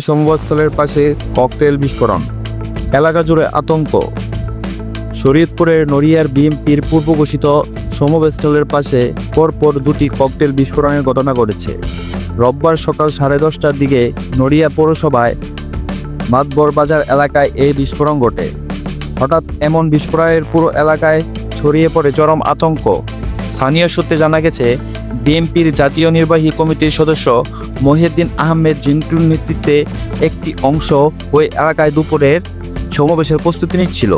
সংবাদস্থলের পাশে ককটেল বিস্ফোরণ। এলাকা জুড়ে আতঙ্ক। শরীয়তপুরের নড়িয়ার বিএমপির পূর্ব ঘোষিত সমাবেশস্থলের পাশে পরপর দুটি ককটেল বিস্ফোরণের ঘটনা ঘটেছে। রোববার সকাল সাড়ে দশটার দিকে নড়িয়া পৌরসভায় মাতবর বাজার এলাকায় এই বিস্ফোরণ ঘটে। হঠাৎ এমন বিস্ফোরণের পুরো এলাকায় ছড়িয়ে পড়ে চরম আতঙ্ক। স্থানীয় সূত্রে জানা গেছে বিএনপির জাতীয় নির্বাহী কমিটির সদস্য মহিউদ্দিন আহমেদ জিন্টুর নেতৃত্বে একটি অংশ ওই এলাকায় দুপুরের সমাবেশের প্রস্তুতি নিচ্ছিল।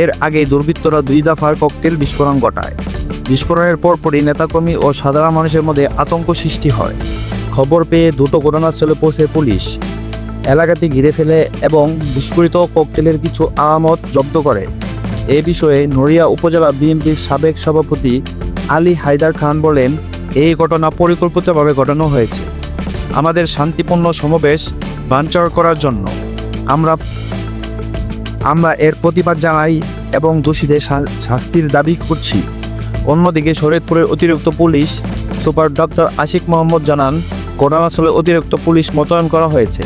এর আগে দুর্বৃত্তরা দুই দফার ককটেল বিস্ফোরণ ঘটায়। বিস্ফোরণের পরপরই নেতাকর্মী ও সাধারণ মানুষের মধ্যে আতঙ্ক সৃষ্টি হয়। খবর পেয়ে দ্রুত ঘটনাস্থলে পৌঁছে পুলিশ এলাকাটি ঘিরে ফেলে এবং বিস্ফোরিত ককটেলের কিছু আলামত জব্দ করে। এ বিষয়ে নড়িয়া উপজেলা বিএনপির সাবেক সভাপতি আলী হায়দার খান বলেন এই ঘটনা পরিকল্পিতভাবে ঘটানো হয়েছে। আমাদের শান্তিপূর্ণ সমাবেশ বানচার করার জন্য আমরা আমরা এর প্রতিবাদ জানাই এবং দোষীদের শাস্তির দাবি করছি। অন্যদিকে শরীয়তপুরের অতিরিক্ত police super doctor Ashiq Mohammad জানান, ঘটনাস্থলে অতিরিক্ত পুলিশ মোতায়েন করা হয়েছে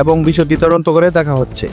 এবং বিষয়টি তদন্ত করে দেখা হচ্ছে।